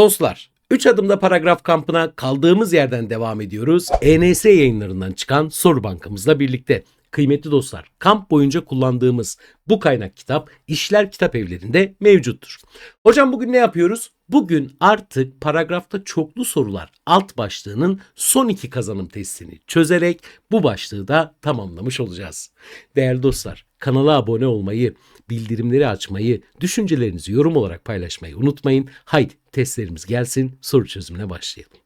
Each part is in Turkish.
Dostlar, 3 adımda paragraf kampına kaldığımız yerden devam ediyoruz. ENS yayınlarından çıkan soru bankamızla birlikte. Kıymetli dostlar, kamp boyunca kullandığımız bu kaynak kitap İşler Kitap Evlerinde mevcuttur. Hocam bugün ne yapıyoruz? Bugün artık paragrafta çoklu sorular alt başlığının son iki kazanım testini çözerek bu başlığı da tamamlamış olacağız. Değerli dostlar, kanala abone olmayı, bildirimleri açmayı, düşüncelerinizi yorum olarak paylaşmayı unutmayın. Haydi testlerimiz gelsin, soru çözümüne başlayalım.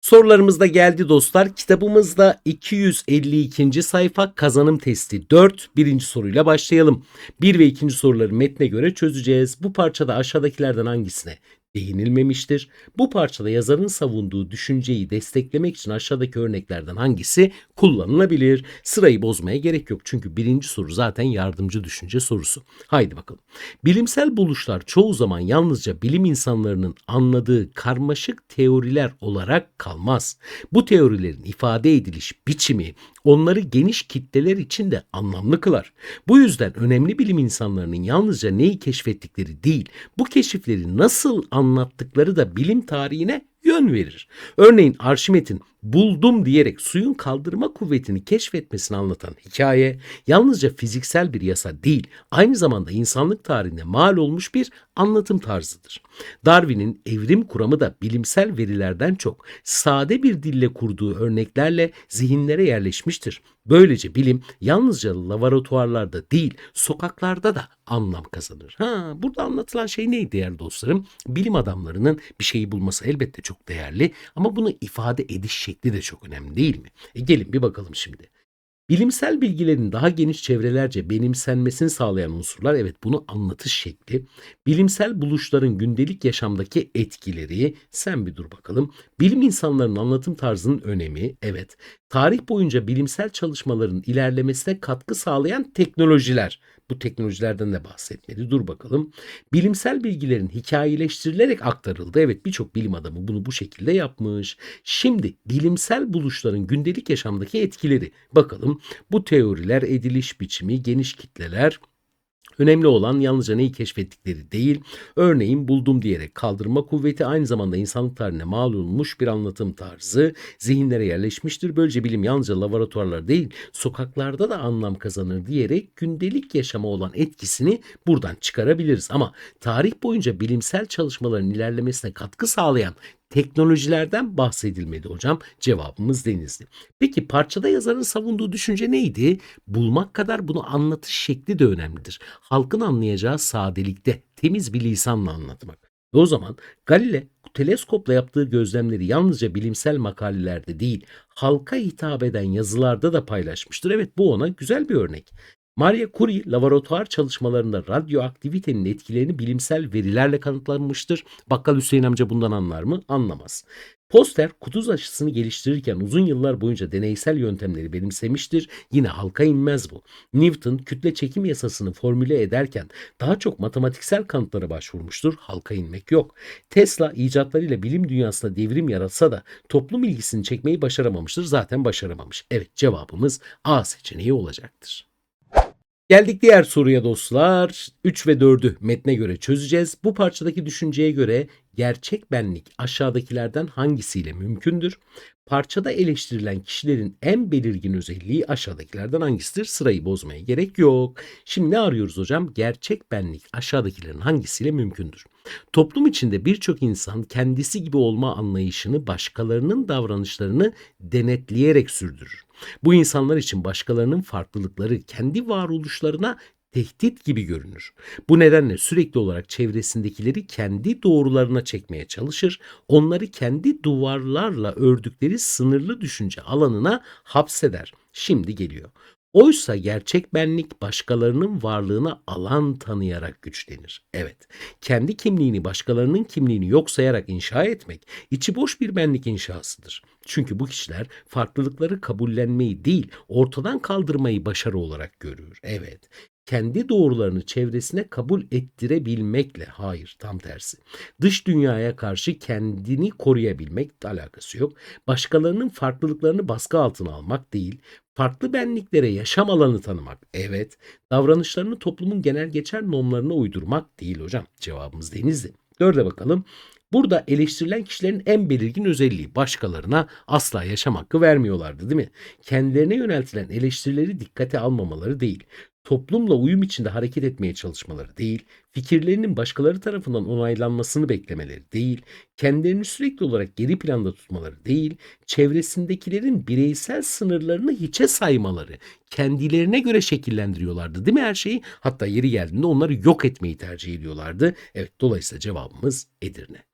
Sorularımız da geldi dostlar. Kitabımızda 252. sayfa kazanım testi 4. Birinci soruyla başlayalım. 1 ve 2. soruları metne göre çözeceğiz. Bu parçada aşağıdakilerden hangisine değinilmemiştir? Bu parçada yazarın savunduğu düşünceyi desteklemek için aşağıdaki örneklerden hangisi kullanılabilir? Sırayı bozmaya gerek yok çünkü birinci soru zaten yardımcı düşünce sorusu. Haydi bakalım. Bilimsel buluşlar çoğu zaman yalnızca bilim insanlarının anladığı karmaşık teoriler olarak kalmaz. Bu teorilerin ifade ediliş biçimi onları geniş kitleler için de anlamlı kılar. Bu yüzden önemli bilim insanlarının yalnızca neyi keşfettikleri değil, bu keşifleri nasıl anlattıkları da bilim tarihine yön verir. Örneğin Arşimet'in buldum diyerek suyun kaldırma kuvvetini keşfetmesini anlatan hikaye yalnızca fiziksel bir yasa değil, aynı zamanda insanlık tarihine mal olmuş bir anlatım tarzıdır. Darwin'in evrim kuramı da bilimsel verilerden çok sade bir dille kurduğu örneklerle zihinlere yerleşmiştir. Böylece bilim yalnızca laboratuvarlarda değil, sokaklarda da anlam kazanır. Ha, burada anlatılan şey neydi değerli dostlarım? Bilim adamlarının bir şeyi bulması elbette çok değerli ama bunu ifade ediş şekli de çok önemli değil mi? E gelin bir bakalım şimdi. Bilimsel bilgilerin daha geniş çevrelerce benimsenmesini sağlayan unsurlar evet bunu anlatış şekli. Bilimsel buluşların gündelik yaşamdaki etkileri sen bir dur bakalım. Bilim insanlarının anlatım tarzının önemi evet. Tarih boyunca bilimsel çalışmaların ilerlemesine katkı sağlayan teknolojiler. Bu teknolojilerden de bahsetmedi. Dur bakalım. Bilimsel bilgilerin hikayeleştirilerek aktarıldı. Evet birçok bilim adamı bunu bu şekilde yapmış. Şimdi bilimsel buluşların gündelik yaşamdaki etkileri. Bakalım bu teoriler, ediliş biçimi, geniş kitleler, Önemli olan yalnızca neyi keşfettikleri değil, örneğin buldum diyerek kaldırma kuvveti aynı zamanda insanlık tarihine mal olmuş bir anlatım tarzı zihinlere yerleşmiştir. Böylece bilim yalnızca laboratuvarlar değil, sokaklarda da anlam kazanır diyerek gündelik yaşama olan etkisini buradan çıkarabiliriz. Ama tarih boyunca bilimsel çalışmaların ilerlemesine katkı sağlayan teknolojilerden bahsedilmedi hocam. Cevabımız denizli. Peki parçada yazarın savunduğu düşünce neydi? Bulmak kadar bunu anlatış şekli de önemlidir. Halkın anlayacağı sadelikte, temiz bir lisanla anlatmak. Ve o zaman Galile teleskopla yaptığı gözlemleri yalnızca bilimsel makalelerde değil, halka hitap eden yazılarda da paylaşmıştır. Evet bu ona güzel bir örnek. Maria Curie laboratuvar çalışmalarında radyoaktivitenin etkilerini bilimsel verilerle kanıtlanmıştır. Bakkal Hüseyin amca bundan anlar mı? Anlamaz. Poster kuduz aşısını geliştirirken uzun yıllar boyunca deneysel yöntemleri benimsemiştir. Yine halka inmez bu. Newton kütle çekim yasasını formüle ederken daha çok matematiksel kanıtlara başvurmuştur. Halka inmek yok. Tesla icatlarıyla bilim dünyasında devrim yaratsa da toplum ilgisini çekmeyi başaramamıştır. Zaten başaramamış. Evet cevabımız A seçeneği olacaktır. Geldik diğer soruya dostlar. 3 ve 4'ü metne göre çözeceğiz. Bu parçadaki düşünceye göre gerçek benlik aşağıdakilerden hangisiyle mümkündür? Parçada eleştirilen kişilerin en belirgin özelliği aşağıdakilerden hangisidir? Sırayı bozmaya gerek yok. Şimdi ne arıyoruz hocam? Gerçek benlik aşağıdakilerin hangisiyle mümkündür? Toplum içinde birçok insan kendisi gibi olma anlayışını başkalarının davranışlarını denetleyerek sürdürür. Bu insanlar için başkalarının farklılıkları kendi varoluşlarına tehdit gibi görünür. Bu nedenle sürekli olarak çevresindekileri kendi doğrularına çekmeye çalışır, onları kendi duvarlarla ördükleri sınırlı düşünce alanına hapseder. Şimdi geliyor. Oysa gerçek benlik başkalarının varlığına alan tanıyarak güçlenir. Evet, kendi kimliğini başkalarının kimliğini yok sayarak inşa etmek içi boş bir benlik inşasıdır. Çünkü bu kişiler farklılıkları kabullenmeyi değil, ortadan kaldırmayı başarı olarak görür. Evet, kendi doğrularını çevresine kabul ettirebilmekle hayır tam tersi. Dış dünyaya karşı kendini koruyabilmek alakası yok. Başkalarının farklılıklarını baskı altına almak değil. Farklı benliklere yaşam alanı tanımak. Evet. Davranışlarını toplumun genel geçer normlarına uydurmak değil hocam. Cevabımız denizli. Dörde bakalım. Burada eleştirilen kişilerin en belirgin özelliği başkalarına asla yaşam hakkı vermiyorlardı değil mi? Kendilerine yöneltilen eleştirileri dikkate almamaları değil, toplumla uyum içinde hareket etmeye çalışmaları değil, fikirlerinin başkaları tarafından onaylanmasını beklemeleri değil, kendilerini sürekli olarak geri planda tutmaları değil, çevresindekilerin bireysel sınırlarını hiçe saymaları, kendilerine göre şekillendiriyorlardı değil mi her şeyi? Hatta yeri geldiğinde onları yok etmeyi tercih ediyorlardı. Evet dolayısıyla cevabımız Edirne.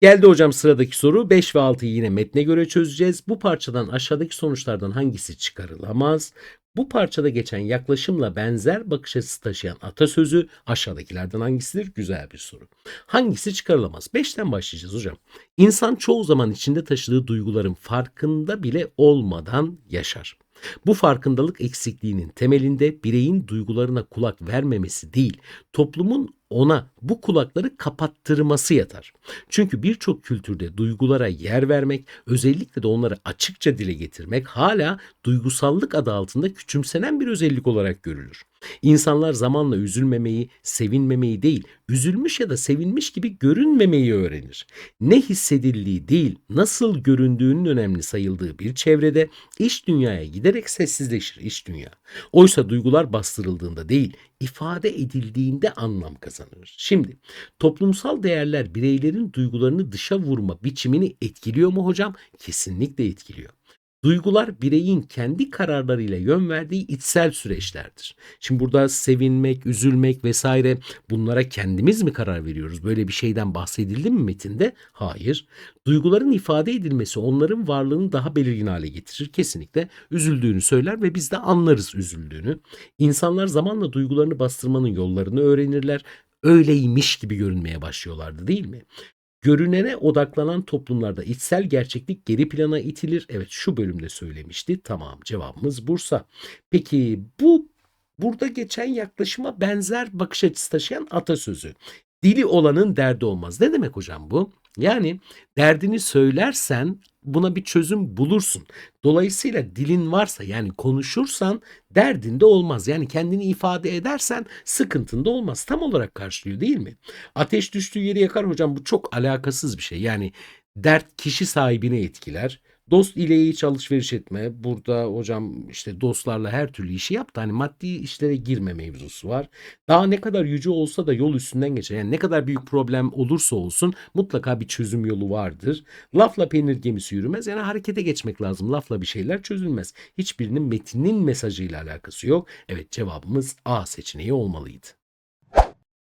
Geldi hocam sıradaki soru. 5 ve 6'yı yine metne göre çözeceğiz. Bu parçadan aşağıdaki sonuçlardan hangisi çıkarılamaz? Bu parçada geçen yaklaşımla benzer bakış açısı taşıyan atasözü aşağıdakilerden hangisidir? Güzel bir soru. Hangisi çıkarılamaz? 5'ten başlayacağız hocam. İnsan çoğu zaman içinde taşıdığı duyguların farkında bile olmadan yaşar. Bu farkındalık eksikliğinin temelinde bireyin duygularına kulak vermemesi değil, toplumun ona bu kulakları kapattırması yatar. Çünkü birçok kültürde duygulara yer vermek, özellikle de onları açıkça dile getirmek hala duygusallık adı altında küçümsenen bir özellik olarak görülür. İnsanlar zamanla üzülmemeyi, sevinmemeyi değil, üzülmüş ya da sevinmiş gibi görünmemeyi öğrenir. Ne hissedildiği değil, nasıl göründüğünün önemli sayıldığı bir çevrede iş dünyaya giderek sessizleşir iş dünya. Oysa duygular bastırıldığında değil, ifade edildiğinde anlam kazanır. Şimdi toplumsal değerler bireylerin duygularını dışa vurma biçimini etkiliyor mu hocam? Kesinlikle etkiliyor. Duygular bireyin kendi kararlarıyla yön verdiği içsel süreçlerdir. Şimdi burada sevinmek, üzülmek vesaire bunlara kendimiz mi karar veriyoruz? Böyle bir şeyden bahsedildi mi metinde? Hayır. Duyguların ifade edilmesi onların varlığını daha belirgin hale getirir. Kesinlikle üzüldüğünü söyler ve biz de anlarız üzüldüğünü. İnsanlar zamanla duygularını bastırmanın yollarını öğrenirler öyleymiş gibi görünmeye başlıyorlardı değil mi? Görünene odaklanan toplumlarda içsel gerçeklik geri plana itilir. Evet şu bölümde söylemişti. Tamam cevabımız Bursa. Peki bu burada geçen yaklaşıma benzer bakış açısı taşıyan atasözü. Dili olanın derdi olmaz. Ne demek hocam bu? Yani derdini söylersen buna bir çözüm bulursun. Dolayısıyla dilin varsa yani konuşursan derdinde olmaz. Yani kendini ifade edersen sıkıntında olmaz. Tam olarak karşılıyor değil mi? Ateş düştüğü yeri yakar hocam bu çok alakasız bir şey. Yani dert kişi sahibine etkiler. Dost ile hiç alışveriş etme. Burada hocam işte dostlarla her türlü işi yap da hani maddi işlere girme mevzusu var. Daha ne kadar yüce olsa da yol üstünden geçer. Yani ne kadar büyük problem olursa olsun mutlaka bir çözüm yolu vardır. Lafla peynir gemisi yürümez. Yani harekete geçmek lazım. Lafla bir şeyler çözülmez. Hiçbirinin metnin mesajıyla alakası yok. Evet cevabımız A seçeneği olmalıydı.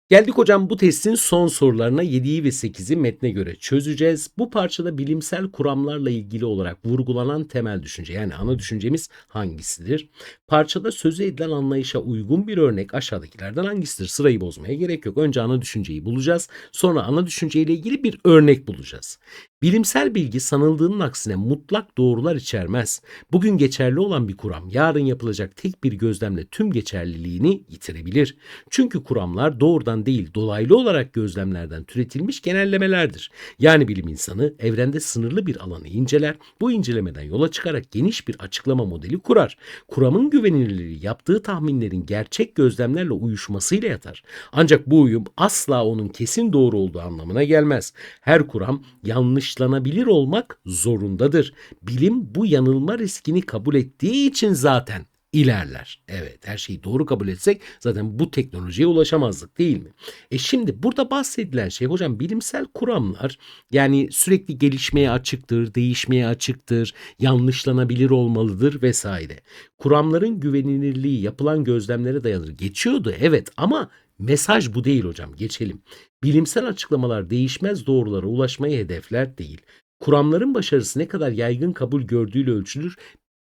Geldik hocam bu testin son sorularına 7'yi ve 8'i metne göre çözeceğiz. Bu parçada bilimsel kuramlarla ilgili olarak vurgulanan temel düşünce yani ana düşüncemiz hangisidir? Parçada sözü edilen anlayışa uygun bir örnek aşağıdakilerden hangisidir? Sırayı bozmaya gerek yok. Önce ana düşünceyi bulacağız. Sonra ana düşünceyle ilgili bir örnek bulacağız. Bilimsel bilgi sanıldığının aksine mutlak doğrular içermez. Bugün geçerli olan bir kuram yarın yapılacak tek bir gözlemle tüm geçerliliğini yitirebilir. Çünkü kuramlar doğrudan değil dolaylı olarak gözlemlerden türetilmiş genellemelerdir. Yani bilim insanı evrende sınırlı bir alanı inceler, bu incelemeden yola çıkarak geniş bir açıklama modeli kurar. Kuramın güvenilirliği yaptığı tahminlerin gerçek gözlemlerle uyuşmasıyla yatar. Ancak bu uyum asla onun kesin doğru olduğu anlamına gelmez. Her kuram yanlış yanlışlanabilir olmak zorundadır. Bilim bu yanılma riskini kabul ettiği için zaten ilerler. Evet her şeyi doğru kabul etsek zaten bu teknolojiye ulaşamazdık değil mi? E şimdi burada bahsedilen şey hocam bilimsel kuramlar yani sürekli gelişmeye açıktır, değişmeye açıktır, yanlışlanabilir olmalıdır vesaire. Kuramların güvenilirliği yapılan gözlemlere dayanır. Geçiyordu evet ama mesaj bu değil hocam geçelim. Bilimsel açıklamalar değişmez doğrulara ulaşmayı hedefler değil. Kuramların başarısı ne kadar yaygın kabul gördüğüyle ölçülür.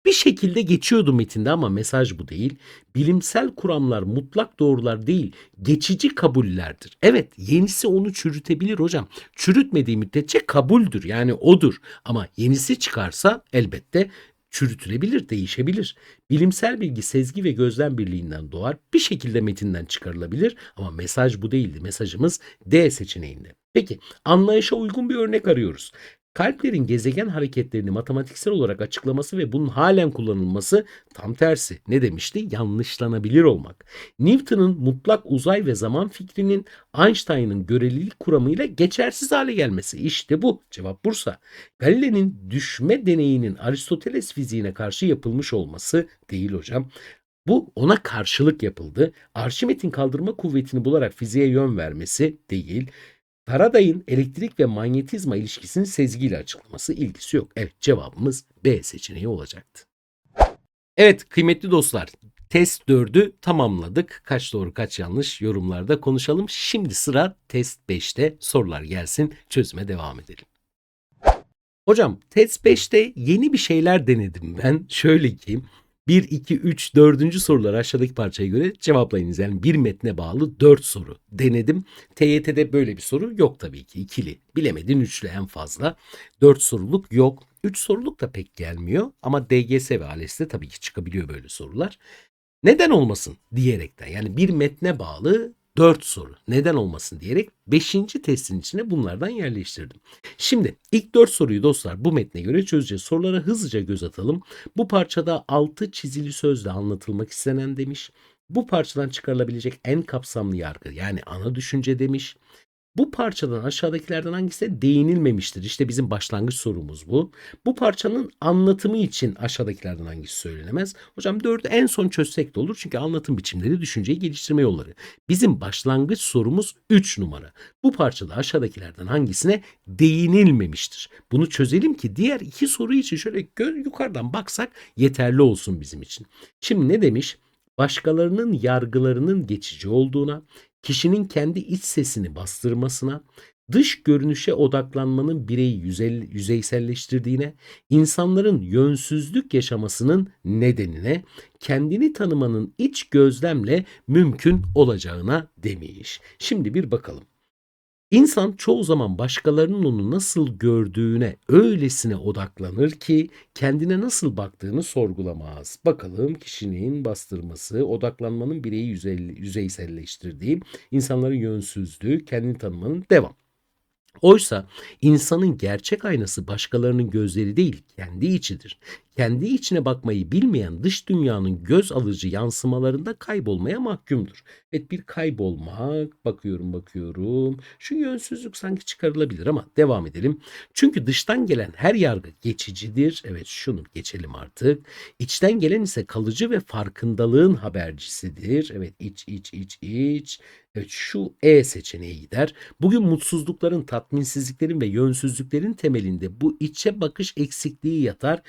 Bir şekilde geçiyordu metinde ama mesaj bu değil. Bilimsel kuramlar mutlak doğrular değil, geçici kabullerdir. Evet, yenisi onu çürütebilir hocam. Çürütmediği müddetçe kabuldür. Yani odur. Ama yenisi çıkarsa elbette çürütülebilir, değişebilir. Bilimsel bilgi sezgi ve gözlem birliğinden doğar. Bir şekilde metinden çıkarılabilir ama mesaj bu değildi. Mesajımız D seçeneğinde. Peki anlayışa uygun bir örnek arıyoruz. Kalplerin gezegen hareketlerini matematiksel olarak açıklaması ve bunun halen kullanılması tam tersi. Ne demişti? Yanlışlanabilir olmak. Newton'un mutlak uzay ve zaman fikrinin Einstein'ın görelilik kuramıyla geçersiz hale gelmesi. İşte bu. Cevap Bursa. Galile'nin düşme deneyinin Aristoteles fiziğine karşı yapılmış olması değil hocam. Bu ona karşılık yapıldı. Arşimet'in kaldırma kuvvetini bularak fiziğe yön vermesi değil. Faraday'ın elektrik ve manyetizma ilişkisini sezgiyle açıklaması ilgisi yok. Evet cevabımız B seçeneği olacaktı. Evet kıymetli dostlar test 4'ü tamamladık. Kaç doğru kaç yanlış yorumlarda konuşalım. Şimdi sıra test 5'te sorular gelsin çözüme devam edelim. Hocam test 5'te yeni bir şeyler denedim ben. Şöyle ki 1, 2, 3, 4. soruları aşağıdaki parçaya göre cevaplayınız. Yani bir metne bağlı 4 soru denedim. TYT'de böyle bir soru yok tabii ki. ikili. Bilemedin üçlü en fazla. 4 soruluk yok. 3 soruluk da pek gelmiyor. Ama DGS ve ALES'te tabii ki çıkabiliyor böyle sorular. Neden olmasın diyerekten yani bir metne bağlı 4 soru neden olmasın diyerek 5. testin içine bunlardan yerleştirdim. Şimdi ilk 4 soruyu dostlar bu metne göre çözeceğiz. Sorulara hızlıca göz atalım. Bu parçada 6 çizili sözle anlatılmak istenen demiş. Bu parçadan çıkarılabilecek en kapsamlı yargı yani ana düşünce demiş. Bu parçadan aşağıdakilerden hangisine değinilmemiştir? İşte bizim başlangıç sorumuz bu. Bu parçanın anlatımı için aşağıdakilerden hangisi söylenemez? Hocam dördü en son çözsek de olur. Çünkü anlatım biçimleri düşünceyi geliştirme yolları. Bizim başlangıç sorumuz 3 numara. Bu parçada aşağıdakilerden hangisine değinilmemiştir? Bunu çözelim ki diğer iki soru için şöyle yukarıdan baksak yeterli olsun bizim için. Şimdi ne demiş? Başkalarının yargılarının geçici olduğuna, kişinin kendi iç sesini bastırmasına, dış görünüşe odaklanmanın bireyi yüzeyselleştirdiğine, insanların yönsüzlük yaşamasının nedenine, kendini tanımanın iç gözlemle mümkün olacağına demiş. Şimdi bir bakalım. İnsan çoğu zaman başkalarının onu nasıl gördüğüne öylesine odaklanır ki kendine nasıl baktığını sorgulamaz. Bakalım kişinin bastırması, odaklanmanın bireyi yüzey, yüzeyselleştirdiği, insanların yönsüzlüğü, kendini tanımanın devam. Oysa insanın gerçek aynası başkalarının gözleri değil, kendi içidir. Kendi içine bakmayı bilmeyen dış dünyanın göz alıcı yansımalarında kaybolmaya mahkumdur. Evet bir kaybolmak, bakıyorum bakıyorum. Şu yönsüzlük sanki çıkarılabilir ama devam edelim. Çünkü dıştan gelen her yargı geçicidir. Evet şunu geçelim artık. İçten gelen ise kalıcı ve farkındalığın habercisidir. Evet iç iç iç iç. Evet şu E seçeneği gider. Bugün mutsuzlukların, tatminsizliklerin ve yönsüzlüklerin temelinde bu içe bakış eksikliği yatar.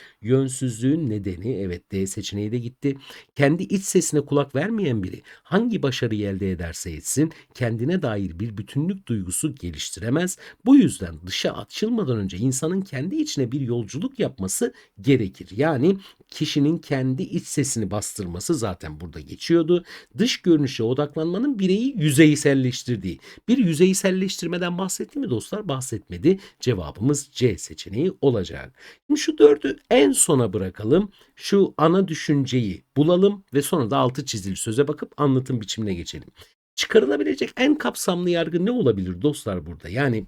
Yönsüzlüğün nedeni evet D seçeneği de gitti. Kendi iç sesine kulak vermeyen biri hangi başarıyı elde ederse etsin kendine dair bir bütünlük duygusu geliştiremez. Bu yüzden dışa açılmadan önce insanın kendi içine bir yolculuk yapması gerekir. Yani kişinin kendi iç sesini bastırması zaten burada geçiyordu. Dış görünüşe odaklanmanın bireyi yüzeyselleştirdiği. Bir yüzeyselleştirmeden bahsetti mi dostlar? Bahsetmedi. Cevabımız C seçeneği olacak. Şimdi şu dördü en sona bırakalım. Şu ana düşünceyi bulalım ve sonra da altı çizili söze bakıp anlatım biçimine geçelim. Çıkarılabilecek en kapsamlı yargı ne olabilir dostlar burada? Yani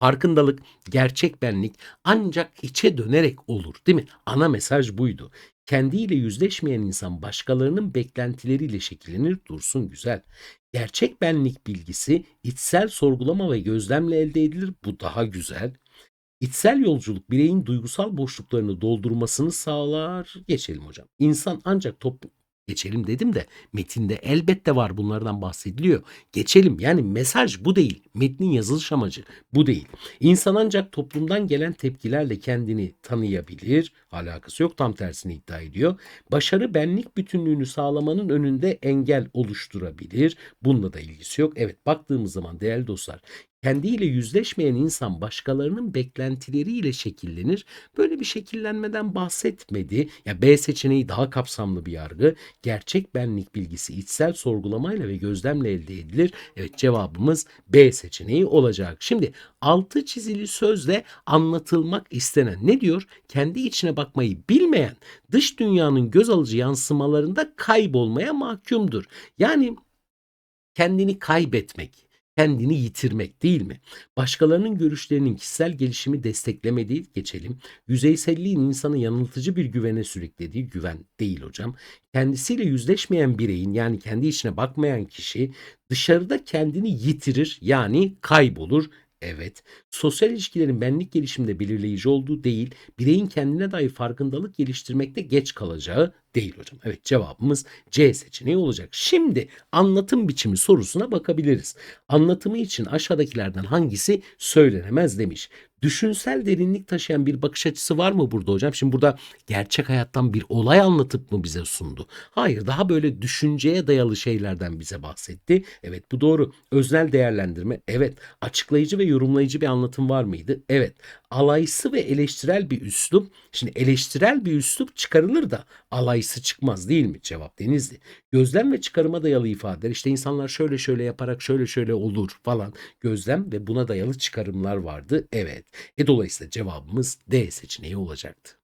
Farkındalık, gerçek benlik ancak içe dönerek olur değil mi? Ana mesaj buydu. Kendiyle yüzleşmeyen insan başkalarının beklentileriyle şekillenir dursun güzel. Gerçek benlik bilgisi içsel sorgulama ve gözlemle elde edilir bu daha güzel. İçsel yolculuk bireyin duygusal boşluklarını doldurmasını sağlar. Geçelim hocam. İnsan ancak toplum Geçelim dedim de metinde elbette var bunlardan bahsediliyor. Geçelim yani mesaj bu değil. Metnin yazılış amacı bu değil. İnsan ancak toplumdan gelen tepkilerle kendini tanıyabilir. Alakası yok tam tersini iddia ediyor. Başarı benlik bütünlüğünü sağlamanın önünde engel oluşturabilir. Bununla da ilgisi yok. Evet baktığımız zaman değerli dostlar kendiyle yüzleşmeyen insan başkalarının beklentileriyle şekillenir. Böyle bir şekillenmeden bahsetmedi. Ya B seçeneği daha kapsamlı bir yargı. Gerçek benlik bilgisi içsel sorgulamayla ve gözlemle elde edilir. Evet cevabımız B seçeneği olacak. Şimdi altı çizili sözle anlatılmak istenen ne diyor? Kendi içine bakmayı bilmeyen dış dünyanın göz alıcı yansımalarında kaybolmaya mahkumdur. Yani kendini kaybetmek, kendini yitirmek değil mi? Başkalarının görüşlerinin kişisel gelişimi desteklemediği geçelim. Yüzeyselliğin insanı yanıltıcı bir güvene sürüklediği güven değil hocam. Kendisiyle yüzleşmeyen bireyin yani kendi içine bakmayan kişi dışarıda kendini yitirir yani kaybolur. Evet, sosyal ilişkilerin benlik gelişiminde belirleyici olduğu değil, bireyin kendine dair farkındalık geliştirmekte geç kalacağı değil hocam. Evet cevabımız C seçeneği olacak. Şimdi anlatım biçimi sorusuna bakabiliriz. Anlatımı için aşağıdakilerden hangisi söylenemez demiş. Düşünsel derinlik taşıyan bir bakış açısı var mı burada hocam? Şimdi burada gerçek hayattan bir olay anlatıp mı bize sundu? Hayır, daha böyle düşünceye dayalı şeylerden bize bahsetti. Evet, bu doğru. Öznel değerlendirme. Evet. Açıklayıcı ve yorumlayıcı bir anlatım var mıydı? Evet. Alaysı ve eleştirel bir üslup. Şimdi eleştirel bir üslup çıkarılır da alaysı çıkmaz değil mi? Cevap Denizli. Gözlem ve çıkarıma dayalı ifadeler. İşte insanlar şöyle şöyle yaparak şöyle şöyle olur falan. Gözlem ve buna dayalı çıkarımlar vardı. Evet. E dolayısıyla cevabımız D seçeneği olacaktı.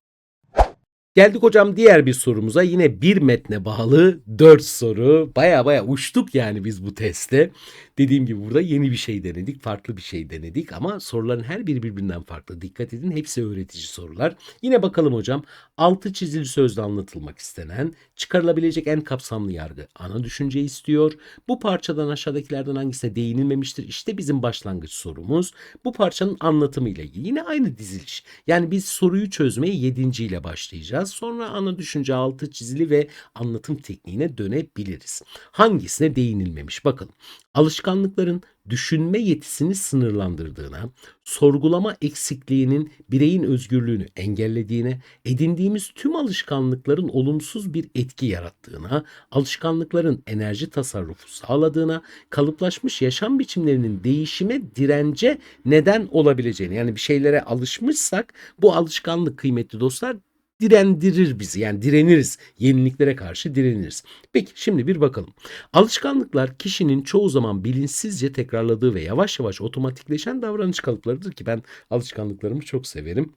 Geldik hocam diğer bir sorumuza. Yine bir metne bağlı 4 soru. Baya baya uçtuk yani biz bu testte. Dediğim gibi burada yeni bir şey denedik, farklı bir şey denedik ama soruların her biri birbirinden farklı. Dikkat edin hepsi öğretici sorular. Yine bakalım hocam. Altı çizili sözde anlatılmak istenen, çıkarılabilecek en kapsamlı yargı ana düşünce istiyor. Bu parçadan aşağıdakilerden hangisine değinilmemiştir? İşte bizim başlangıç sorumuz. Bu parçanın anlatımı ile ilgili. Yine aynı diziliş. Yani biz soruyu çözmeye 7. ile başlayacağız. Sonra ana düşünce altı çizili ve anlatım tekniğine dönebiliriz. Hangisine değinilmemiş? Bakalım. Alışkanlıkların düşünme yetisini sınırlandırdığına, sorgulama eksikliğinin bireyin özgürlüğünü engellediğine, edindiğimiz tüm alışkanlıkların olumsuz bir etki yarattığına, alışkanlıkların enerji tasarrufu sağladığına, kalıplaşmış yaşam biçimlerinin değişime dirence neden olabileceğini yani bir şeylere alışmışsak bu alışkanlık kıymetli dostlar direndirir bizi. Yani direniriz. Yeniliklere karşı direniriz. Peki şimdi bir bakalım. Alışkanlıklar kişinin çoğu zaman bilinçsizce tekrarladığı ve yavaş yavaş otomatikleşen davranış kalıplarıdır ki ben alışkanlıklarımı çok severim.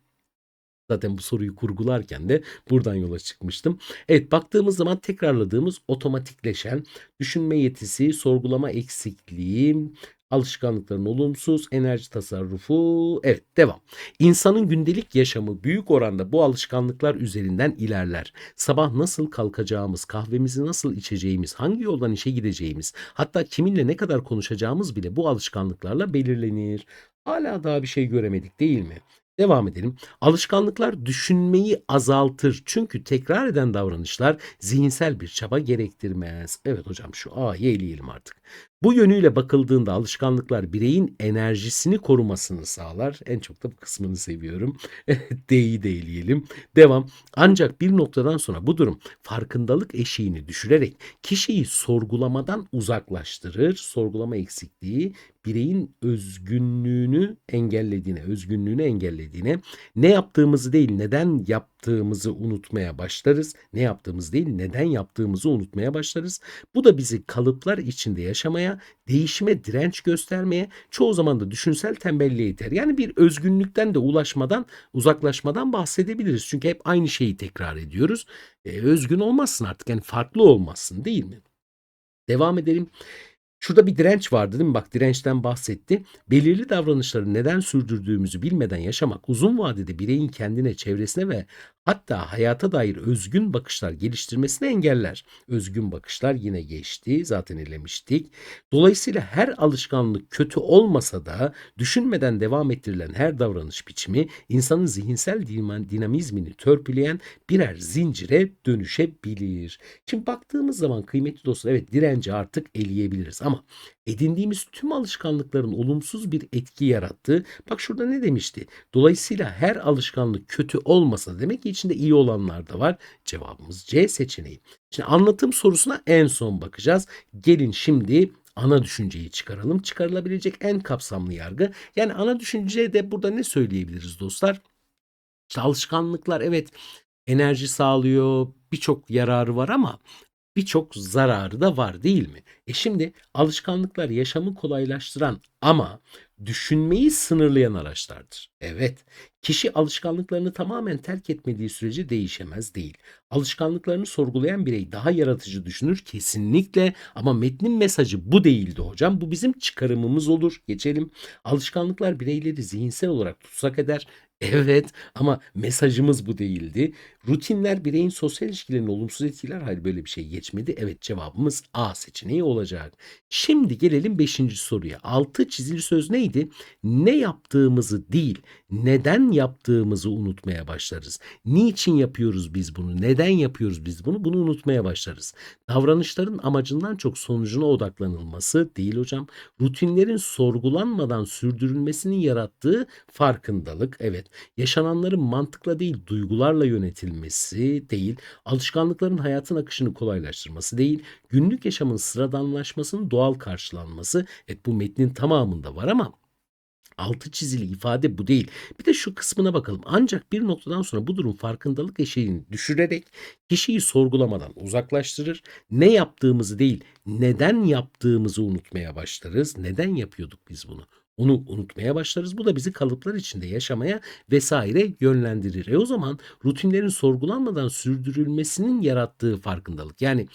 Zaten bu soruyu kurgularken de buradan yola çıkmıştım. Evet baktığımız zaman tekrarladığımız otomatikleşen düşünme yetisi, sorgulama eksikliği, alışkanlıkların olumsuz, enerji tasarrufu. Evet devam. İnsanın gündelik yaşamı büyük oranda bu alışkanlıklar üzerinden ilerler. Sabah nasıl kalkacağımız, kahvemizi nasıl içeceğimiz, hangi yoldan işe gideceğimiz, hatta kiminle ne kadar konuşacağımız bile bu alışkanlıklarla belirlenir. Hala daha bir şey göremedik değil mi? Devam edelim. Alışkanlıklar düşünmeyi azaltır. Çünkü tekrar eden davranışlar zihinsel bir çaba gerektirmez. Evet hocam şu A'yı eleyelim artık. Bu yönüyle bakıldığında alışkanlıklar bireyin enerjisini korumasını sağlar. En çok da bu kısmını seviyorum. D'yi de eleyelim. Devam. Ancak bir noktadan sonra bu durum farkındalık eşiğini düşürerek kişiyi sorgulamadan uzaklaştırır. Sorgulama eksikliği bireyin özgünlüğünü engellediğine, özgünlüğünü engellediğine, ne yaptığımızı değil neden yaptığımızı unutmaya başlarız. Ne yaptığımız değil neden yaptığımızı unutmaya başlarız. Bu da bizi kalıplar içinde yaşamaya, değişime direnç göstermeye, çoğu zaman da düşünsel tembelliğe iter. Yani bir özgünlükten de ulaşmadan, uzaklaşmadan bahsedebiliriz. Çünkü hep aynı şeyi tekrar ediyoruz. E, özgün olmazsın artık yani farklı olmazsın değil mi? Devam edelim. Şurada bir direnç vardı değil mi? Bak dirençten bahsetti. Belirli davranışları neden sürdürdüğümüzü bilmeden yaşamak uzun vadede bireyin kendine, çevresine ve hatta hayata dair özgün bakışlar geliştirmesini engeller. Özgün bakışlar yine geçti. Zaten elemiştik. Dolayısıyla her alışkanlık kötü olmasa da düşünmeden devam ettirilen her davranış biçimi insanın zihinsel dinamizmini törpüleyen birer zincire dönüşebilir. Şimdi baktığımız zaman kıymetli dostlar evet direnci artık eleyebiliriz ama edindiğimiz tüm alışkanlıkların olumsuz bir etki yarattığı. Bak şurada ne demişti? Dolayısıyla her alışkanlık kötü olmasa demek ki içinde iyi olanlar da var. Cevabımız C seçeneği. Şimdi anlatım sorusuna en son bakacağız. Gelin şimdi ana düşünceyi çıkaralım. Çıkarılabilecek en kapsamlı yargı. Yani ana düşünce de burada ne söyleyebiliriz dostlar? İşte alışkanlıklar evet enerji sağlıyor, birçok yararı var ama birçok zararı da var değil mi? E şimdi alışkanlıklar yaşamı kolaylaştıran ama düşünmeyi sınırlayan araçlardır. Evet, Kişi alışkanlıklarını tamamen terk etmediği sürece değişemez değil. Alışkanlıklarını sorgulayan birey daha yaratıcı düşünür kesinlikle ama metnin mesajı bu değildi hocam. Bu bizim çıkarımımız olur. Geçelim. Alışkanlıklar bireyleri zihinsel olarak tutsak eder. Evet ama mesajımız bu değildi. Rutinler bireyin sosyal ilişkilerini olumsuz etkiler. Hayır böyle bir şey geçmedi. Evet cevabımız A seçeneği olacak. Şimdi gelelim 5. soruya. Altı çizili söz neydi? Ne yaptığımızı değil, neden yaptığımızı unutmaya başlarız. Niçin yapıyoruz biz bunu? Neden yapıyoruz biz bunu? Bunu unutmaya başlarız. Davranışların amacından çok sonucuna odaklanılması değil hocam. Rutinlerin sorgulanmadan sürdürülmesinin yarattığı farkındalık. Evet. Yaşananların mantıkla değil, duygularla yönetilmesi değil. Alışkanlıkların hayatın akışını kolaylaştırması değil. Günlük yaşamın sıradanlaşmasının doğal karşılanması. Evet bu metnin tamamında var ama altı çizili ifade bu değil. Bir de şu kısmına bakalım. Ancak bir noktadan sonra bu durum farkındalık eşiğini düşürerek kişiyi sorgulamadan uzaklaştırır. Ne yaptığımızı değil, neden yaptığımızı unutmaya başlarız. Neden yapıyorduk biz bunu? Onu unutmaya başlarız. Bu da bizi kalıplar içinde yaşamaya vesaire yönlendirir. E o zaman rutinlerin sorgulanmadan sürdürülmesinin yarattığı farkındalık. Yani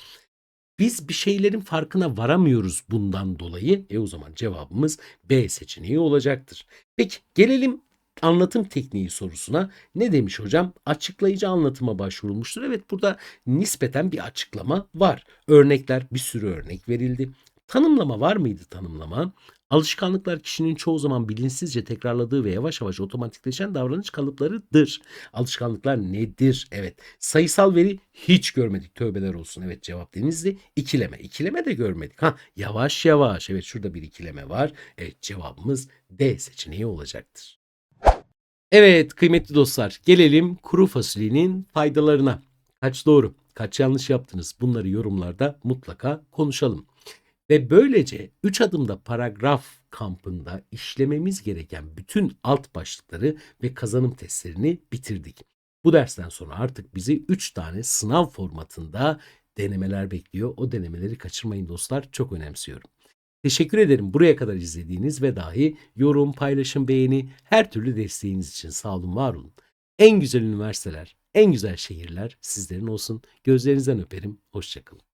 biz bir şeylerin farkına varamıyoruz bundan dolayı. E o zaman cevabımız B seçeneği olacaktır. Peki gelelim anlatım tekniği sorusuna. Ne demiş hocam? Açıklayıcı anlatıma başvurulmuştur. Evet burada nispeten bir açıklama var. Örnekler bir sürü örnek verildi. Tanımlama var mıydı tanımlama? Alışkanlıklar kişinin çoğu zaman bilinçsizce tekrarladığı ve yavaş yavaş otomatikleşen davranış kalıplarıdır. Alışkanlıklar nedir? Evet. Sayısal veri hiç görmedik. Tövbeler olsun. Evet cevap denizli. İkileme. İkileme de görmedik. Ha yavaş yavaş. Evet şurada bir ikileme var. Evet cevabımız D seçeneği olacaktır. Evet kıymetli dostlar gelelim kuru fasulyenin faydalarına. Kaç doğru, kaç yanlış yaptınız bunları yorumlarda mutlaka konuşalım. Ve böylece 3 adımda paragraf kampında işlememiz gereken bütün alt başlıkları ve kazanım testlerini bitirdik. Bu dersten sonra artık bizi 3 tane sınav formatında denemeler bekliyor. O denemeleri kaçırmayın dostlar. Çok önemsiyorum. Teşekkür ederim buraya kadar izlediğiniz ve dahi yorum, paylaşım, beğeni her türlü desteğiniz için sağ olun, var olun. En güzel üniversiteler, en güzel şehirler sizlerin olsun. Gözlerinizden öperim. Hoşçakalın.